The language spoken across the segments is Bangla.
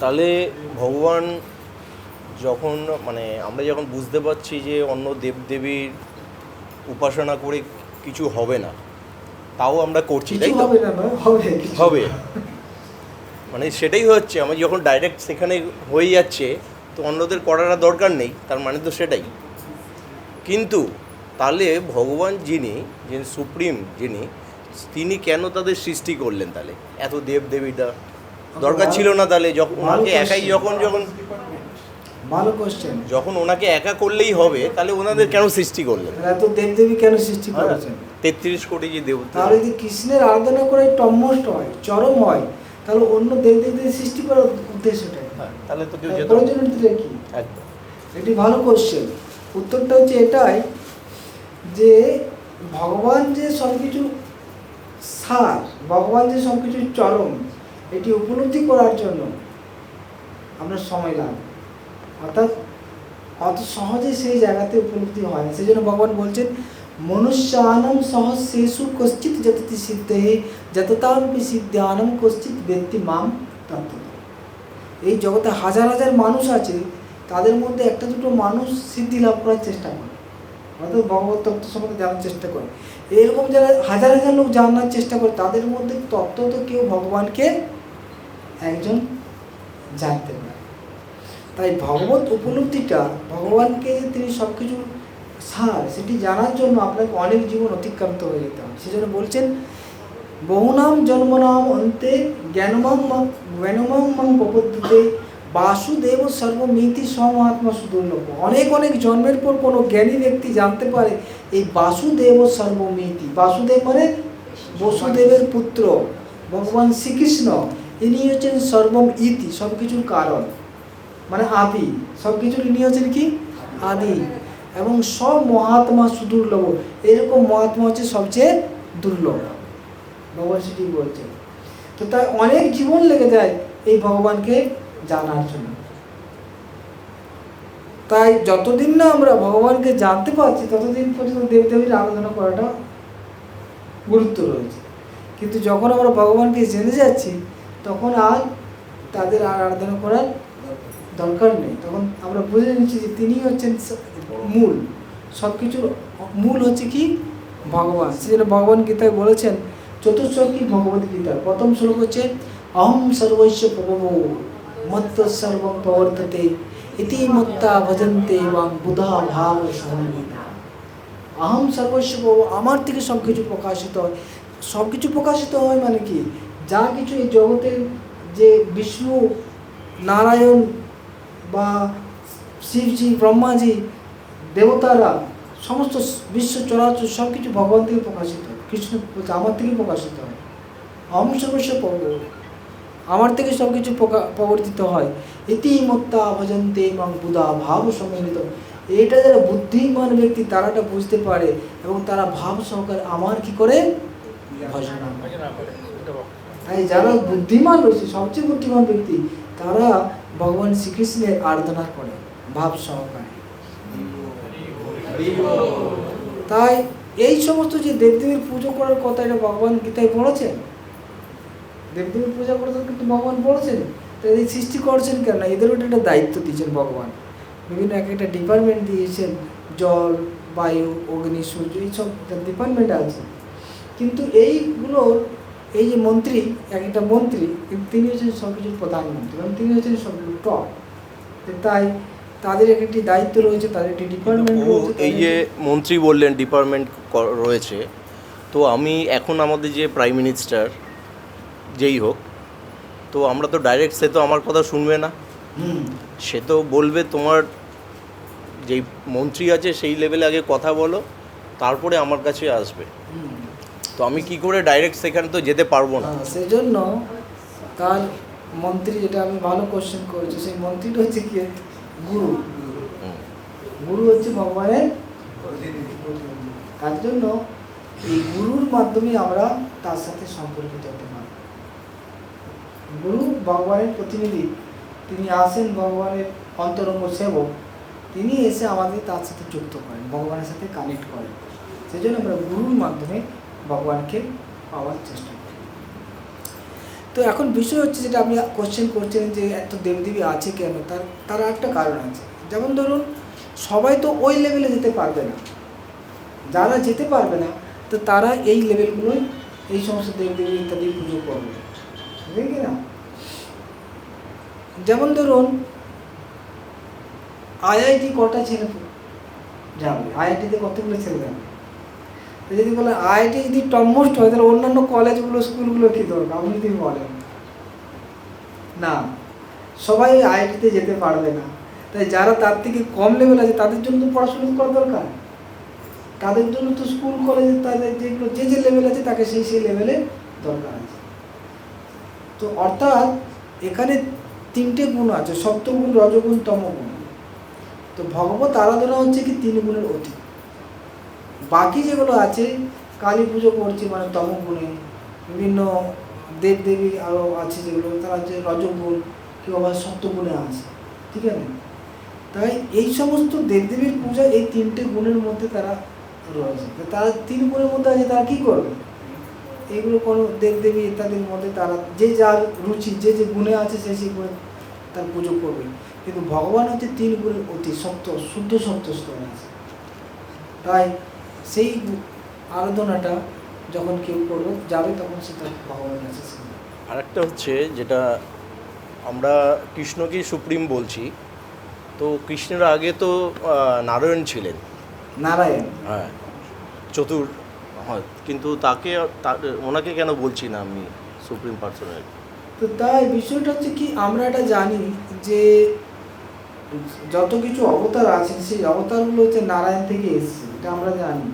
তাহলে ভগবান যখন মানে আমরা যখন বুঝতে পারছি যে অন্য দেবদেবীর উপাসনা করে কিছু হবে না তাও আমরা করছি তাই তো? হবে না হবে হবে। মানে সেটাই হচ্ছে আমি যখন ডাইরেক্ট সেখানে হয়ে যাচ্ছে তো অন্যদের করার দরকার নেই তার মানে তো সেটাই। কিন্তু তাহলে ভগবান যিনি যিনি সুপ্রিম যিনি তিনি কেন তাদের সৃষ্টি করলেন তাহলে? এত দেব দেবীটা দরকার ছিল না তাহলে যখন ওনাকে একাই যখন যখন ভালো কোশ্চেন যখন ওনাকে একা করলেই হবে তাহলে ওনাদের কেন সৃষ্টি করলেন? এত দেবদেবী কেন সৃষ্টি হ্যাঁ। করেছেন? তেত্রিশ কোটি যে দেবতা? তাহলে যদি কৃষ্ণের আরাধনা করে টমস্ট হয় চরম হয় তাহলে অন্য দেবদেবীদের সৃষ্টি করার উদ্দেশ্যটা? হ্যাঁ, তাহলে তো কেউ যেত প্রয়োজনীয়তা কি? একদম। এটি ভালো কোশ্চেন উত্তরটা হচ্ছে এটাই যে ভগবান যে সব কিছু সার ভগবান যে সব কিছু চরম এটি উপলব্ধি করার জন্য আমরা সময় লাগে অর্থাৎ অত সহজে সেই জায়গাতে উপলব্ধি হয় না। সেই জন্য ভগবান বলছেন মনুষ্য মনুষ্যানম সহজ শেষু কশ্চিত যততি সিদ্ধে যততামপি সিদ্ধানম কশ্চিত ব্যক্তি মাম তত্ত্ব এই জগতে হাজার হাজার মানুষ আছে, তাদের মধ্যে একটা দুটো মানুষ সিদ্ধি লাভ করার চেষ্টা করে। অর্থাৎ ভগবত তত্ত্ব সম্বন্ধে জানার চেষ্টা করে। এরকম যারা হাজার হাজার লোক জানার চেষ্টা করে, তাদের মধ্যে তত্ত্ব তো কেউ ভগবানকে একজন জানতে পারে তাই ভগবত উপলব্ধিটা ভগবানকে যে তিনি সব কিছু সার সেটি জানার জন্য আপনাকে অনেক জীবন অতিক্রান্ত হয়ে যেতে হবে। সেজন্য বলছেন, বহুনাম জন্মনাম অন্তে জ্ঞানমাম জ্ঞানমাম মাং প্রপদ্যতে বাসুদেব সর্বমিতি সমহাত্মা সুদুর্লভ। অনেক অনেক জন্মের পর কোনো জ্ঞানী ব্যক্তি জানতে পারে এই বাসুদেব সর্বমিতি। বাসুদেব মানে বসুদেবের পুত্র, ভগবান শ্রীকৃষ্ণ। ইনি হচ্ছেন সর্বম ইতি সব কিছুর কারণ। মানে আদি। সব কিছুর ইনি হচ্ছেন কি? আদি। এবং সব মহাত্মা সুদুর্লভ। এরকম মহাত্মা হচ্ছে সবচেয়ে দুর্লভ। ভগবান সেটি বলছে তো তাই অনেক জীবন লেগে যায় এই ভগবানকে জানার জন্য। তাই যতদিন না আমরা ভগবানকে জানতে পারছি, ততদিন পর্যন্ত দেবদেবীর আরাধনা করাটা গুরুত্ব রয়েছে। কিন্তু যখন আমরা ভগবানকে জেনে যাচ্ছি তখন আর তাদের আর আরাধনা করার দরকার নেই। তখন আমরা বুঝে নিচ্ছি যে তিনি হচ্ছেন মূল। সব কিছুর মূল হচ্ছে কি? ভগবান। সেজন্য ভগবান গীতায় বলেছেন চতুর্থ কি ভগবত গীতা। প্রথম শ্লোক হচ্ছে অহম সর্বস্ব প্রভব মত্ত সর্বম প্রবর্ততে, ইতি মত্তা ভজন্তে এবং বুধা ভাব আহম সর্বস্ব প্রভু, আমার থেকে সব কিছু প্রকাশিত হয়। সব কিছু প্রকাশিত হয় মানে কি? যা কিছু এই জগতের যে বিষ্ণু নারায়ণ বা শিবজি ব্রহ্মাজি দেবতারা সমস্ত বিশ্ব চরাচর সব কিছু ভগবান থেকে প্রকাশিত কৃষ্ণ বলছে, আমার থেকে প্রকাশিত হয়। অহম সর্বস্ব আমার থেকে সব কিছু প্রকা- প্রবর্তিত হয়। ইতিমত্তা ভজন্তে এবং বুধা ভাব সম্মিলিত। এটা যারা বুদ্ধিমান ব্যক্তি তারাটা বুঝতে পারে এবং তারা ভাব সহকারে আমার কি করে? ভজনা। করে। তাই যারা বুদ্ধিমান রয়েছে, সবচেয়ে বুদ্ধিমান ব্যক্তি, তারা ভগবান শ্রীকৃষ্ণের আরাধনা করে, ভাব সহকারে। তাই এই সমস্ত যে দেবদেবীর পুজো করার কথা এটা ভগবান গীতায় বলেছেন। দেবদেবীর পূজা করতে কিন্তু ভগবান বলেছেন। তাই সৃষ্টি করছেন কেন একটা একটা দায়িত্ব দিয়েছেন ভগবান। বিভিন্ন এক একটা ডিপার্টমেন্ট দিয়েছেন, জল, বায়ু, অগ্নি, সূর্য, এইসব ডিপার্টমেন্ট আছে। কিন্তু এইগুলোর এই যে মন্ত্রী এক একটা মন্ত্রী তিনি হচ্ছেন সব কিছুর প্রধানমন্ত্রী এবং তিনি হচ্ছেন সবগুলো টপ তাই তাদের এক একটি দায়িত্ব রয়েছে তাদের একটি ডিপার্টমেন্ট এই যে মন্ত্রী বললেন ডিপার্টমেন্ট রয়েছে তো আমি এখন আমাদের যে প্রাইম মিনিস্টার যেই হোক তো আমরা তো ডাইরেক্ট সে তো আমার কথা শুনবে না। সে তো বলবে তোমার যেই মন্ত্রী আছে সেই লেভেলে আগে কথা বলো তারপরে আমার কাছে আসবে। তো আমি কি করে ডাইরেক্ট সেখানে তো যেতে পারব না? হ্যাঁ, সেই জন্য তার মন্ত্রী যেটা আমি ভালো কোশ্চেন করেছি সেই মন্ত্রীটা হচ্ছে কি? গুরু। গুরু হচ্ছে ভগবানের তার জন্য এই গুরুর মাধ্যমে আমরা তার সাথে সম্পর্কিত হতে পারি। গুরু ভগবানের প্রতিনিধি তিনি আসেন ভগবানের অন্তরঙ্গ সেবক তিনি এসে আমাদের তার সাথে যুক্ত করেন ভগবানের সাথে কানেক্ট করেন। সেই জন্য আমরা গুরুর মাধ্যমে ভগবানকে পাওয়ার চেষ্টা করি। তো এখন বিষয় হচ্ছে যেটা আপনি কোশ্চেন করছেন যে এত দেবদেবী আছে কেন? তার তার একটা কারণ আছে। যেমন ধরুন, সবাই তো ওই লেভেলে যেতে পারবে না। যারা যেতে পারবে না, তো তারা এই লেভেলগুলোই এই সমস্ত দেবদেবী ইত্যাদি পুজো করবে। বুঝলেন কি না? যেমন ধরুন আইআইটি কটা ছেলে যাবে? আইআইটিতে কতগুলো ছেলে যাবে? যদি বলে আইআইটি যদি টপমোস্ট হয়, তাহলে অন্যান্য কলেজগুলো, স্কুলগুলো কী দরকার? আপনি যদি বলেন। না। সবাই আইআইটিতে যেতে পারবে না। তাই যারা তার থেকে কম লেভেল আছে, তাদের জন্য তো পড়াশোনা করা দরকার। তাদের জন্য তো স্কুল কলেজে তাদের যেগুলো, যে যে লেভেল আছে, তাকে সেই সেই লেভেলে দরকার আছে। তো অর্থাৎ এখানে তিনটে গুণ আছে। সপ্তগুণ, রজগুণ, তমগুণ। তো ভগবত আরাধনা হচ্ছে কি তিন গুণের অতি বাকি যেগুলো আছে, কালী পুজো করছে মানে তমগুণে, বিভিন্ন দেব দেবী আরও আছে যেগুলো, তারা হচ্ছে রজগুণ কেউ আবার সত্যগুণে আছে, ঠিক আছে? তাই এই সমস্ত দেবদেবীর পূজা এই তিনটে গুণের মধ্যে তারা রয়েছে। তারা তিন গুণের মধ্যে আছে, তারা কী করবে? এগুলো কোনো দেবদেবী ইত্যাদির মধ্যে তারা যে যার রুচি, যে যে গুণে আছে, সে সেই গুণে তার পুজো করবে। কিন্তু ভগবান হচ্ছে তিন গুণের অতি সত্য শুদ্ধ সত্য স্তরে আছে। তাই সেই আরাধনাটা যখন কেউ করবে যাবে তখন সেটা ভগবানের কাছে। আরেকটা হচ্ছে যেটা আমরা কৃষ্ণকেই সুপ্রিম বলছি তো কৃষ্ণের আগে তো নারায়ণ ছিলেন। নারায়ণ। হ্যাঁ চতুর হয় কিন্তু তাকে ওনাকে কেন বলছি না আমি সুপ্রিম পার্সোনাল তো তাই বিষয়টা হচ্ছে কি আমরা এটা জানি যে যত কিছু অবতার আছে সেই অবতারগুলো হচ্ছে নারায়ণ থেকে এসেছে। এটা আমরা জানি।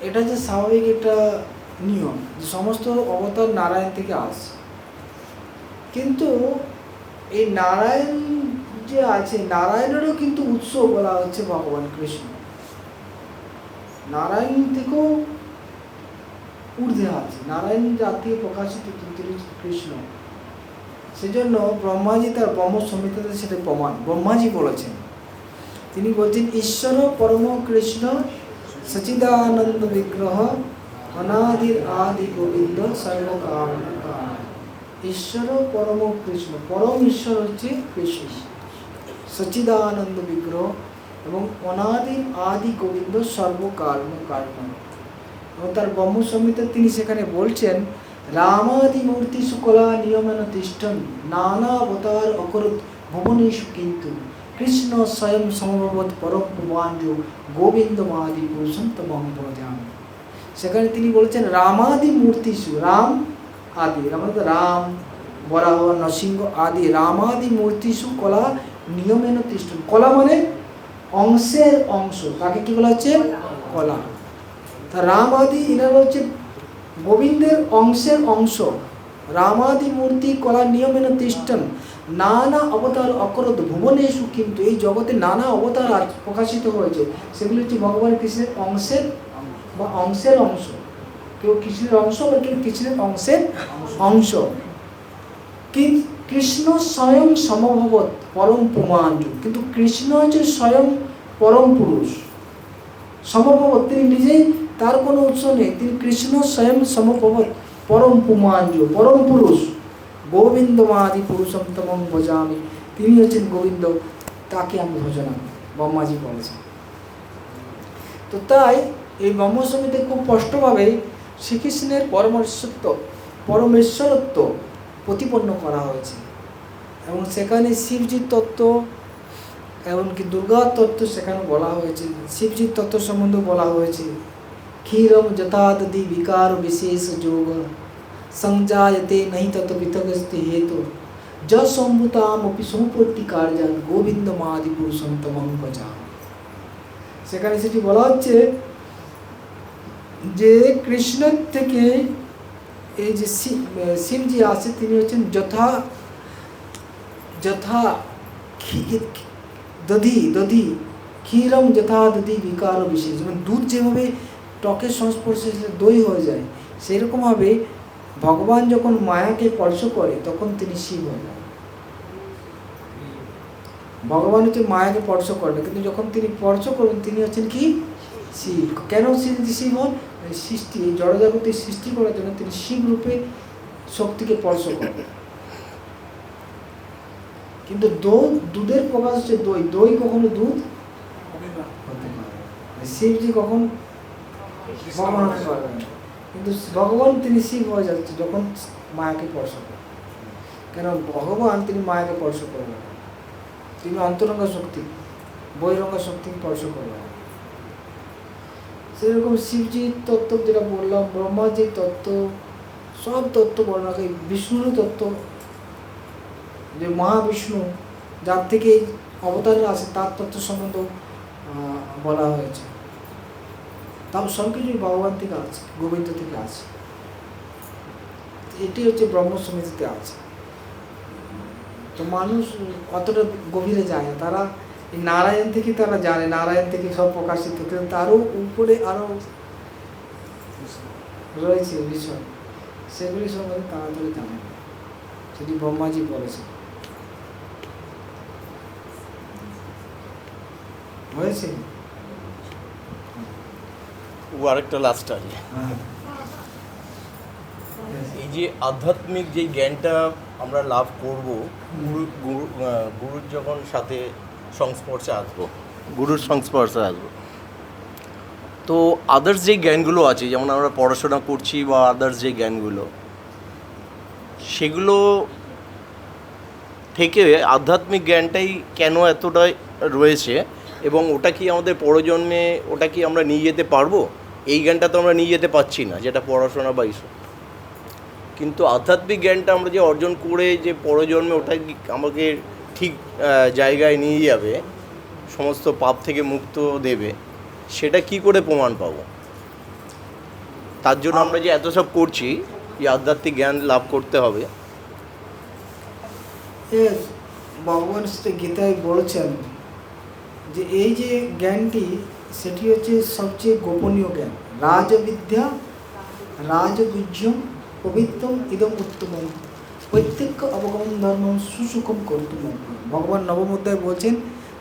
এটা যে স্বাভাবিক একটা নিয়ম, যে সমস্ত অবতার নারায়ণ থেকে আসে। কিন্তু এই নারায়ণ যে আছে, নারায়ণেরও কিন্তু উৎস বলা হচ্ছে ভগবান কৃষ্ণ। নারায়ণ থেকেও ঊর্ধ্বে আছে। নারায়ণ জাতীয় প্রকাশিত কৃষ্ণ। সেজন্য ব্রহ্মাজি তার ব্রহ্ম সংহিতাতে সেটা প্রমাণ। ব্রহ্মাজি বলেছেন। তিনি বলছেন, ঈশ্বর, পরম কৃষ্ণ, সচিদানন্দ বিগ্রহ, অনাদির আদি গোবিন্দ সর্বকাম ঈশ্বর, পরম কৃষ্ণ, পরম ঈশ্বর হচ্ছে কৃষ্ণ। সচিদানন্দ বিগ্রহ এবং অনাদির আদি গোবিন্দ সর্বকারণ কারণ এবং তার ব্রহ্ম তিনি সেখানে বলছেন, রামাদি মূর্তি শুকলা নিয়মেন তিষ্ঠন, নানা অবতার অকরত ভুবনেশু কিন্তু। কৃষ্ণ স্বয়ং সমভবত পরম পুমাঞ্জ গোবিন্দ মাদি পুরুষম তমম ভজাম সেখানে তিনি বলছেন, রামাদি মূর্তিষু রাম আদি রাম মানে রাম, বরাহ, নরসিংহ আদি, রামাদি মূর্তিষু কলা নিয়মেন তিষ্ঠন। কলা মানে অংশের অংশ, তাকে কি বলা হচ্ছে? কলা। তা রাম আদি এনারা হচ্ছে গোবিন্দের অংশের অংশ। রামাদি মূর্তি কলা নিয়মেন তিষ্ঠন। নানা অবতার অকরত ভুবনেশু কিন্তু এই জগতে নানা অবতার প্রকাশিত হয়েছে। সেগুলি হচ্ছে ভগবান কৃষ্ণের অংশের বা অংশের অংশ। কেউ কৃষ্ণের অংশ বা কেউ কৃষ্ণের অংশের অংশ। কৃষ্ণ স্বয়ং সমভবত পরম প্রমাণ কিন্তু কৃষ্ণ হচ্ছে স্বয়ং পরম পুরুষ। সমভবত, তিনি নিজেই তার কোনো উৎস নেই। তিনি কৃষ্ণ স্বয়ং সমভবত পরম পুমাঞ্জ পরম পুরুষ। গোবিন্দ মাদি পুরুষম তমম ভজামি। তিনি হচ্ছেন গোবিন্দ, তাকে আমি ভজনা, ব্রহ্মাজি বলেছেন। তো তাই এই ব্রহ্মসমিতে খুব স্পষ্টভাবে শ্রীকৃষ্ণের পরমেশ্বরত্ব পরমেশ্বরত্ব প্রতিপন্ন করা হয়েছে। এবং সেখানে শিবজির তত্ত্ব, এমনকি দুর্গার তত্ত্ব সেখানে বলা হয়েছে। শিবজির তত্ত্ব সম্বন্ধে বলা হয়েছে। ক্ষীরম যথাদি বিকার বিশেষ যোগ। সংজায়তে নহি তত পৃথকস্তি হেতু য সম্ভূতাম অপি সম্পত্তি কার্যান গোবিন্দ মাদি পুরুষম তমং ভজাম সেখানে সেটি বলা হচ্ছে যে কৃষ্ণের থেকে এই যে শিব- শিবজি আছে তিনি হচ্ছেন যথা যথা দধি দধি ক্ষীরম যথা দধি বিকার বিশেষ মানে দুধ যেভাবে টকের সংস্পর্শে দই হয়ে যায় সেরকমভাবে ভগবান যখন মায়াকে স্পর্শ করে তখন তিনি শিব যান ভগবান হচ্ছে মায়াকে স্পর্শ করে না কিন্তু যখন তিনি স্পর্শ করবেন তিনি হচ্ছেন কি? শিব। কেন শিব শিব হন? সৃষ্টি জড়জগতের সৃষ্টি করার জন্য তিনি শিব রূপে শক্তিকে স্পর্শ করেন। কিন্তু দুধ দুধের প্রকাশ হচ্ছে দই। দই কখনো দুধ? হতে পারে। না। আর শিবজি কখন ভগবান হতে পারবেন না। কিন্তু ভগবান তিনি শিব হয়ে যাচ্ছে যখন মায়াকে স্পর্শ করেন কেন? ভগবান তিনি মায়াকে স্পর্শ করে না। তিনি অন্তরঙ্গ শক্তি, বহিরঙ্গ শক্তি স্পর্শ করবেন সেরকম শিবজির তত্ত্ব যেটা বললাম ব্রহ্মাজির তত্ত্ব, সব তত্ত্ব বর্ণনা করে। বিষ্ণুর তত্ত্ব, যে মহাবিষ্ণু, যার থেকে অবতাররা আছে তার তত্ত্ব সম্বন্ধে বলা হয়েছে। তাও সব কিছুই ভগবান থেকে আছে, গোবিন্দ থেকে আছে। এটি হচ্ছে ব্রহ্মসমিতিতে আছে। তো মানুষ অতটা গভীরে যায় না। তারা নারায়ণ থেকে তারা জানে, নারায়ণ থেকে সব প্রকাশিত। কিন্তু তারও উপরে আরও রয়েছে বিষয় সেগুলি সম্বন্ধে তাড়াতাড়ি জানে না সেটি ব্রহ্মাজি বলেছে হয়েছে? ও আরেকটা লাস্ট আছে এই যে আধ্যাত্মিক যে জ্ঞানটা আমরা লাভ করব, গুরু গুরু গুরুর যখন সাথে সংস্পর্শে আসব। গুরুর সংস্পর্শে আসব। তো আদার্স যে জ্ঞানগুলো আছে, যেমন আমরা পড়াশোনা করছি বা আদার্স যে জ্ঞানগুলো, সেগুলো থেকে আধ্যাত্মিক জ্ঞানটাই কেন এতটাই রয়েছে এবং ওটা কি আমাদের পরজন্মে ওটা কি আমরা নিয়ে যেতে পারব? এই জ্ঞানটা তো আমরা নিয়ে যেতে পারছি না, যেটা পড়াশোনা বা এইসব কিন্তু আধ্যাত্মিক জ্ঞানটা আমরা যে অর্জন করে যে পরজন্মে ওটা আমাকে ঠিক জায়গায় নিয়ে যাবে, সমস্ত পাপ থেকে মুক্ত দেবে, সেটা কি করে প্রমাণ পাবো? তার জন্য আমরা যে এত সব করছি, যে আধ্যাত্মিক জ্ঞান লাভ করতে হবে। ভগবান গীতায় বলেছেন যে এই যে জ্ঞানটি সেটি হচ্ছে সবচেয়ে গোপনীয় জ্ঞান। রাজবিদ্যা রাজগুজ্যম পবিত্রম, ইদম উত্তমম। প্রত্যেক অবগমন ধর্ম সুসুখম কর্তুম ভগবান নবম অধ্যায় বলছেন,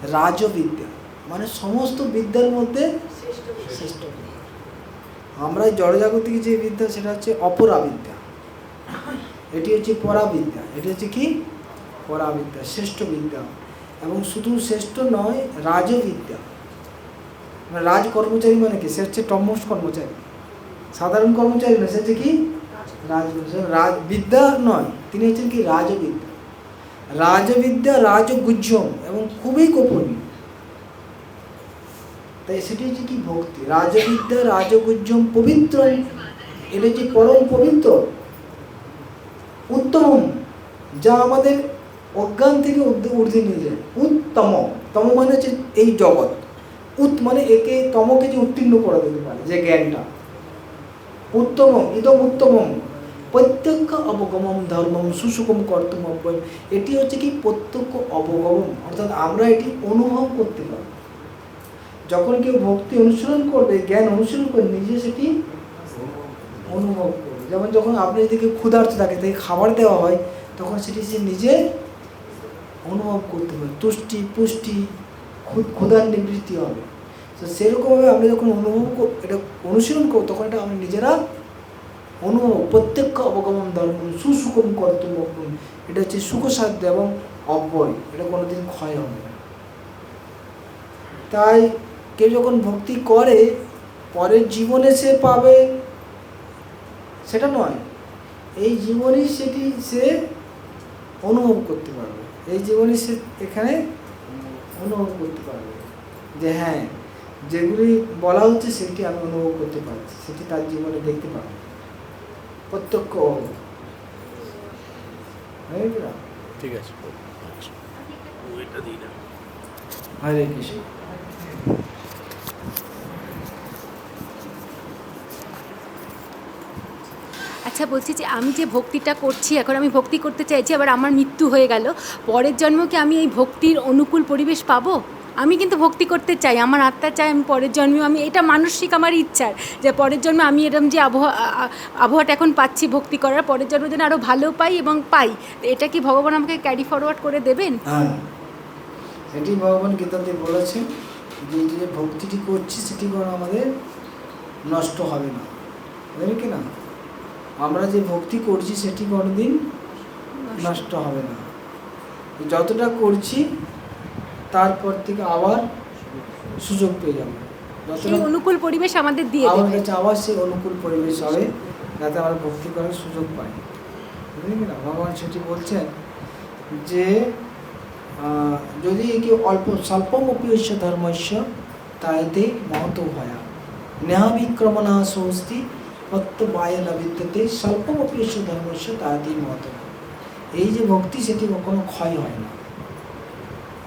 রাজবিদ্যা মানে সমস্ত বিদ্যার মধ্যে শ্রেষ্ঠ। আমরা জড়জাগতিক যে বিদ্যা, সেটা হচ্ছে অপরাবিদ্যা। এটি হচ্ছে পরাবিদ্যা। এটি হচ্ছে কি? পরাবিদ্যা, শ্রেষ্ঠ বিদ্যা। এবং শুধু শ্রেষ্ঠ নয়, রাজবিদ্যা। রাজ কর্মচারী মানে কি? সে হচ্ছে টমস কর্মচারী। সাধারণ কর্মচারী না সে হচ্ছে কি? রাজ রাজ বিদ্যা নয়, তিনি হচ্ছেন কি? রাজবিদ্যা। রাজবিদ্যা, রাজগুজ্জম এবং খুবই গোপনীয়। তাই সেটি হচ্ছে কি? ভক্তি। রাজবিদ্যা, রাজগুজ্জম, পবিত্র এটা হচ্ছে পরম পবিত্র উত্তম যা আমাদের অজ্ঞান থেকে ঊর্ধ্বে নিয়ে যায়। উত্তম। তম মানে হচ্ছে এই জগৎ। উত মানে একে তমকে যে উত্তীর্ণ করে দিতে পারে, যে জ্ঞানটা। উত্তম ইদম উত্তমম। প্রত্যক্ষ অবগমম ধর্মম সুসুকম কর্তম অব্যয় এটি হচ্ছে কি প্রত্যক্ষ অবগমন অর্থাৎ আমরা এটি অনুভব করতে পারি। যখন কেউ ভক্তি অনুসরণ করবে, জ্ঞান অনুশীলন করে, নিজে সেটি অনুভব করবে। যেমন যখন আপনি যদি কেউ ক্ষুধার্ত থাকে, তাকে খাবার দেওয়া হয়, তখন সেটি সে নিজে অনুভব করতে পারে। তুষ্টি, পুষ্টি ক্ষুধার নিবৃত্তি হবে। তো সেরকমভাবে আমরা যখন অনুভব এটা অনুশীলন করব, তখন এটা আমরা নিজেরা অনুভব, প্রত্যক্ষ অবগমন ধর্ম সুসুকম কর্তব্য এটা হচ্ছে সুখসাধ্য এবং অব্যয়। এটা কোনোদিন ক্ষয় হবে না। তাই কেউ যখন ভক্তি করে পরের জীবনে সে পাবে, সেটা নয়। এই জীবনেই সেটি সে অনুভব করতে পারবে। এই জীবনে সে এখানে অনুভব করতে পারবে। যে হ্যাঁ যেগুলি বলা হচ্ছে সেটি আমি অনুভব করতে পারছি সেটি তার জীবনে দেখতে পাবে। প্রত্যক্ষ। ঠিক আছে। না হরে কৃষ্ণ। আচ্ছা বলছি যে আমি যে ভক্তিটা করছি, এখন আমি ভক্তি করতে চাইছি, আবার আমার মৃত্যু হয়ে গেল, পরের জন্ম কি আমি এই ভক্তির অনুকূল পরিবেশ পাবো? আমি কিন্তু ভক্তি করতে চাই, আমার আত্মা চাই আমি পরের জন্মেও আমি, এটা মানসিক আমার ইচ্ছার, যে পরের জন্মে আমি এরকম যে আবহাওয়া আবহাওয়াটা এখন পাচ্ছি ভক্তি করার, পরের জন্ম যেন আরও ভালো পাই এবং পাই, এটা কি ভগবান আমাকে ক্যারি ফরওয়ার্ড করে দেবেন? হ্যাঁ সেটি ভগবান গীতাতে বলেছেন যে যে ভক্তিটি করছি সেটি কোনো আমাদের নষ্ট হবে না কি না? আমরা যে ভক্তি করছি সেটি কোনোদিন নষ্ট। হবে না। যতটা করছি তারপর থেকে আবার সুযোগ পেয়ে যাব। সেই অনুকূল পরিবেশ আমাদের দিয়ে আমার কাছে আবার সেই অনুকূল পরিবেশ হবে যাতে আমরা ভক্তি করার সুযোগ পাই। বুঝলেন কি না? ভগবান সেটি বলছেন যে যদি কেউ অল্প স্বল্প স্বল্পমপিয়স্য ধর্মস্য তাইতে মহত ভয়া নেহাবিক্রমণা স্বস্তি প্রত্যবায় না বিদ্যতে স্বল্পমপিয়স্য ধর্মস্য মহত ভয়া। এই যে ভক্তি, সেটি কখনো ক্ষয় হয় না।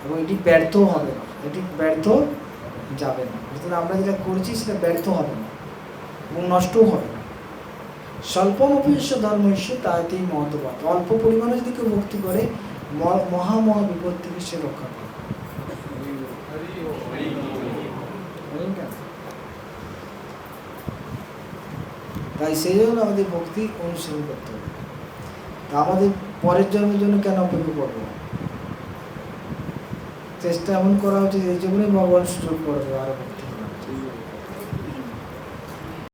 এবং এটি ব্যর্থ হবে না। এটি ব্যর্থ যাবে না। আমরা যেটা করছি, সেটা ব্যর্থ হবে না এবং নষ্টও হবে না। স্বল্পমপিস্য ধর্মস্য তাতেই মহত্ববাদ অল্প পরিমাণে যদি কেউ ভক্তি করে, ম- মহা মহা বিপদ থেকে সে রক্ষা পাবে বুঝলেন কেন? তাই সেই জন্য আমাদের ভক্তি অনুসরণ করতে হবে। তা আমাদের পরের জন্মের জন্য কেন অপেক্ষা করব? চেষ্টা এমন করা উচিত এই জন্যই ভগবান সুযোগ করবে আরও ভক্তি।